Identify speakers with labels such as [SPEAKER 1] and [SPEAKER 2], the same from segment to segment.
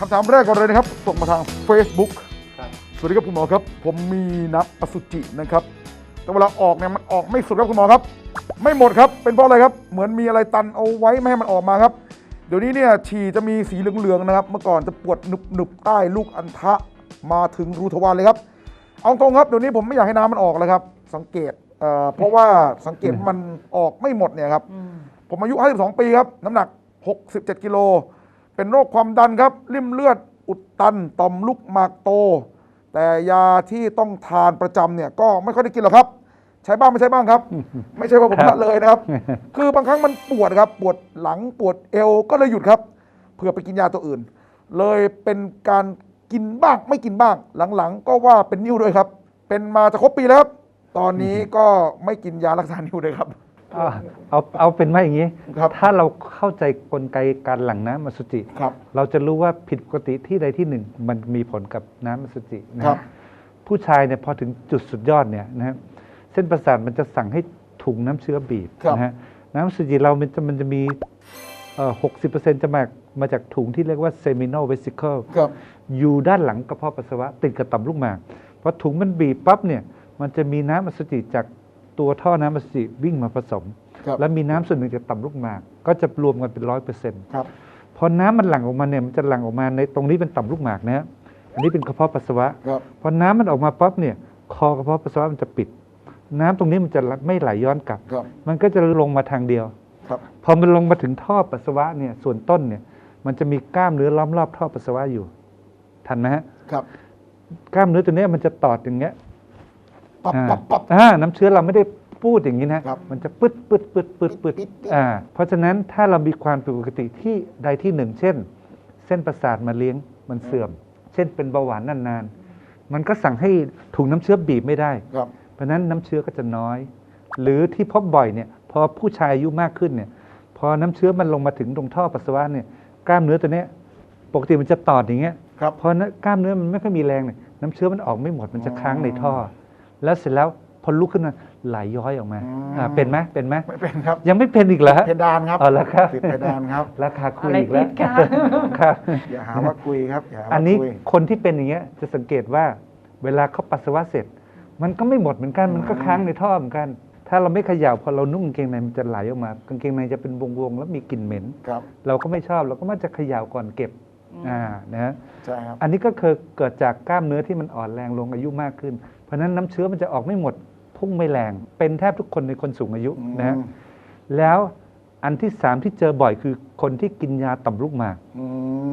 [SPEAKER 1] คำถามแรกก่อนเลยนะครับส่งมาทาง Facebook
[SPEAKER 2] ครับ
[SPEAKER 1] สวัสดีครับคุณหมอครับ ผมมีน้ำอสุจินะครับ แต่เวลาออกเนี่ยมันออกไม่สุดครับคุณหมอครับ ไม่หมดครับเป็นเพราะอะไรครับ เหมือนมีอะไรตันเอาไว้ไม่ให้มันออกมาครับ เดี๋ยวนี้เนี่ยฉี่จะมีสีเหลืองๆนะครับ เมื่อก่อนจะปวดหนึบๆใต้ลูกอัณฑะมาถึงรูทวารเลยครับ เอาตรงครับเดี๋ยวนี้ผมไม่อยากให้น้ำมันออกเลยครับ สังเกตเอ่อเพราะว่าสังเกตมันออกไม่หมดเนี่ยครับผมอายุ 52 ปีครับน้ำหนัก 67กิโล เป็นโรคความดันครับ ริ่มเลือดอุดตันต่อมลูกหมากโต แต่ยาที่ต้องทานประจำเนี่ยก็ไม่ค่อยได้กินหรอกครับ ใช้บ้างไม่ใช้บ้างครับ ไม่ใช่ว่าผมละเลยนะครับ คือบางครั้งมันปวดครับ ปวดหลังปวดเอวก็เลยหยุดครับเพื่อไปกินยาตัวอื่น เลยเป็นการกินบ้างไม่กินบ้าง หลังๆ ก็ว่าเป็นนิ้วด้วยครับ เป็นมาจะครบปีแล้วครับตอนนี้ก็ไม่กินยารักษานิ้วเลยครับ
[SPEAKER 2] เอาเอาเอาเป็นว่าอย่างนี้
[SPEAKER 1] ครับ
[SPEAKER 2] ถ้าเราเข้าใจกลไกการหลั่งน้ำอสุจิ
[SPEAKER 1] ครับ
[SPEAKER 2] เราจะรู้ว่าผิดปกติที่ใดที่หนึ่ง มันมีผลกับน้ำอสุจินะครับผู้ชายเนี่ยพอถึงจุดสุดยอดเนี่ยนะฮะเส้นประสาทมันจะสั่งให้ถุงน้ำเชื้อบีบ
[SPEAKER 1] ครับ
[SPEAKER 2] นะฮะน้ำอสุจิเรามันจะมันจะมีหกสิบเปอร์เซ็นต์จะมามาจากถุงที่เรียกว่า seminal vesicle
[SPEAKER 1] ครับ
[SPEAKER 2] อยู่ด้านหลังกระเพาะปัสสาวะติดกับต่อมลูกหมากพอถุงมันบีบปั๊บเนี่ยมันจะมีน้ำอสุจิจาก ตัวท่อน้ำอสุจิวิ่งมาผสม
[SPEAKER 1] ครับ
[SPEAKER 2] แล้วมีน้ำส่วนหนึ่งจากต่อมลูกหมาก ก็จะรวมกันเป็นร้อยเปอร์เซ็นต์
[SPEAKER 1] ครับ
[SPEAKER 2] พอน้ำมันหลั่งออกมาเนี่ยมันจะหลั่งออกมาในตรงนี้เป็นต่อมลูกหมากนะฮะอันนี้เป็นกระเพาะปัสสาวะ
[SPEAKER 1] ครับ
[SPEAKER 2] พอน้ำมันออกมาปั๊บเนี่ย คอกระเพาะปัสสาวะมันจะปิด น้ำตรงนี้มันจะไม่ไหลย้อนกลับ
[SPEAKER 1] ครับ
[SPEAKER 2] มันก็จะลงมาทางเดียว
[SPEAKER 1] ครับ
[SPEAKER 2] พอมันลงมาถึงท่อปัสสาวะเนี่ยส่วนต้นเนี่ย มันจะมีกล้ามเนื้อล้อมรอบท่อปัสสาวะอยู่ ทันไหมฮะ
[SPEAKER 1] ครับ
[SPEAKER 2] กล้ามเนื้อตัวเนี้ยมันจะตอดอย่างเงี้ย
[SPEAKER 1] ปับ
[SPEAKER 2] อ่า
[SPEAKER 1] ปับปับ
[SPEAKER 2] อ่าน้ำเชื้อเราไม่ได้พูดอย่างนี้นะ ครับมันจะปึ๊ดปึ๊ดปึ๊ดปึ๊ดปึ๊ด
[SPEAKER 1] ปิ๊ดปิ๊ด
[SPEAKER 2] อ่าเพราะฉะนั้นถ้าเรามีความผิดปกติที่ใดที่หนึ่ง เช่น เส้นประสาทมาเลี้ยงมันเสื่อม เช่นเป็นเบาหวานนานๆ มันก็สั่งให้ถุงน้ำเชื้อบีบไม่ได้
[SPEAKER 1] ครับ
[SPEAKER 2] เพราะฉะนั้นน้ำเชื้อก็จะน้อย หรือที่พบบ่อยเนี่ยพอผู้ชายอายุมากขึ้นเนี่ยพอน้ำเชื้อมันลงมาถึงตรงท่อปัสสาวะเนี่ยกล้ามเนื้อตัวเนี้ยปกติมันจะตอดอย่างเงี้ย
[SPEAKER 1] ครับ
[SPEAKER 2] พอนะกล้ามเนื้อมันไม่ค่อยมีแรงเนี่ยน้ำเชื้อมันออกไม่หมดมันจะค้างในท่อ แล้วเสร็จแล้วพอลุกขึ้นมาไหลย้อยออกมา
[SPEAKER 1] อืม
[SPEAKER 2] อ่าเป็นไหมเป็นไหม
[SPEAKER 1] ไม่เป็นครับ
[SPEAKER 2] ยังไม่เป็นอีกเหรอฮะ
[SPEAKER 1] เพดานครับ
[SPEAKER 2] เอาละครับ
[SPEAKER 1] ติดเพดานครับ
[SPEAKER 2] ราคาคุย
[SPEAKER 3] อะไร
[SPEAKER 2] อีกแล้ว
[SPEAKER 3] ติดคะ
[SPEAKER 2] ครับ
[SPEAKER 1] อย่าหาว่าคุยครับอย่าหาว่า
[SPEAKER 2] อันนี้
[SPEAKER 1] คุย
[SPEAKER 2] คนที่เป็นอย่างเงี้ยจะสังเกตว่าเวลาเขาปัสสาวะเสร็จ มันก็ไม่หมดเหมือนกัน มันก็ค้างในท่อเหมือนกัน ถ้าเราไม่เขย่าพอเรานุ่งกางเกงในมันจะไหลออกมากางเกงในจะเป็นวงๆแล้วมีกลิ่นเหม็น
[SPEAKER 1] ครับ
[SPEAKER 2] เราก็ไม่ชอบเราก็มักจะเขย่าก่อนเก็บอ่านะฮะ
[SPEAKER 1] ใช่ครับ
[SPEAKER 2] อันนี้ก็คือเกิดจากกล้ามเนื้อที่มันอ่อนแรงลงอายุมากขึ้น เพราะฉะนั้นน้ำเชื้อมันจะออกไม่หมด พุ่งไม่แรง เป็นแทบทุกคนในคนสูงอายุนะฮะ
[SPEAKER 1] อืม
[SPEAKER 2] แล้วอันที่สามที่เจอบ่อยคือคนที่กินยาต่อมลูกหมาก
[SPEAKER 1] อื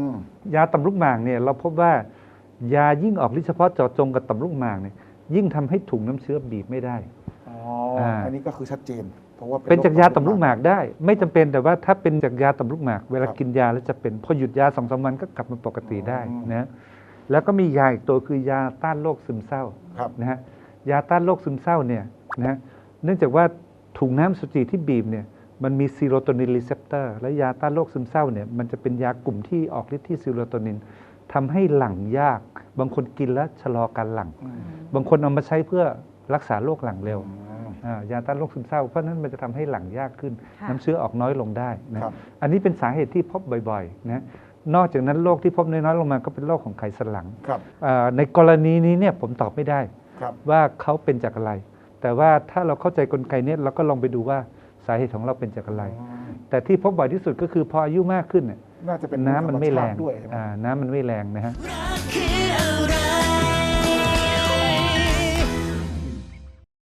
[SPEAKER 1] ม
[SPEAKER 2] ยาต่อมลูกหมากเนี่ยเราพบว่ายายิ่งออกฤทธิ์เฉพาะเจาะจงกับต่อมลูกหมากเนี่ยยิ่งทำให้ถุงน้ำเชื้อบีบไม่ได้
[SPEAKER 1] อ๋อ
[SPEAKER 2] อ่า
[SPEAKER 1] อันนี้ก็คือชัดเจน เพราะว่า
[SPEAKER 2] เป็นจากยาต่อมลูกหมากได้ ไม่จำเป็นแต่ว่าถ้าเป็นจากยาต่อมลูกหมาก เวลา
[SPEAKER 1] ครับ
[SPEAKER 2] กินยาแล้วจะเป็นพอหยุดยาสองสามวันก็กลับมาปกติได้นะ แล้วก็มียาอีกตัวคือยาต้านโรคซึมเศร้า
[SPEAKER 1] ครับ
[SPEAKER 2] นะฮะยาต้านโรคซึมเศร้าเนี่ยนะฮะเนื่องจากว่าถุงน้ำอสุจิที่บีบเนี่ยมันมีซีโรโทนินรีเซพเตอร์และยาต้านโรคซึมเศร้าเนี่ยมันจะเป็นยากลุ่มที่ออกฤทธิ์ที่ซีโรโทนินทำให้หลั่งยาก บางคนกินแล้วชะลอการหลั่ง
[SPEAKER 1] อืม
[SPEAKER 2] บางคนเอามาใช้เพื่อรักษาโรคหลั่งเร็ว
[SPEAKER 1] อืม
[SPEAKER 2] อ่ายาต้านโรคซึมเศร้าเพราะฉะนั้นมันจะทำให้หลั่งยากขึ้น
[SPEAKER 3] ค่ะ
[SPEAKER 2] น้ำเชื้อออกน้อยลงได้นะครับ อันนี้เป็นสาเหตุที่พบบ่อยๆนะ นอกจากนั้นโรคที่พบน้อยๆลงมาก็เป็นโรคของไขสันหลัง
[SPEAKER 1] ครับ
[SPEAKER 2] อ่าในกรณีนี้เนี่ยผมตอบไม่ได้
[SPEAKER 1] ครับ
[SPEAKER 2] ว่าเขาเป็นจากอะไร แต่ว่าถ้าเราเข้าใจกลไกเนี้เราก็ลองไปดูว่าสาเหตุของเราเป็นจากอะไร
[SPEAKER 1] อืม
[SPEAKER 2] แต่ที่พบบ่อยที่สุดก็คือพออายุมากขึ้นเนี่ย
[SPEAKER 1] น่าจะเป็น
[SPEAKER 2] น้ำมันไม่แรง
[SPEAKER 1] ธรรชาติด้วยใช่ไหม
[SPEAKER 2] อ่าน้ำมันไม่แรงนะฮะ
[SPEAKER 4] รักคืออะไร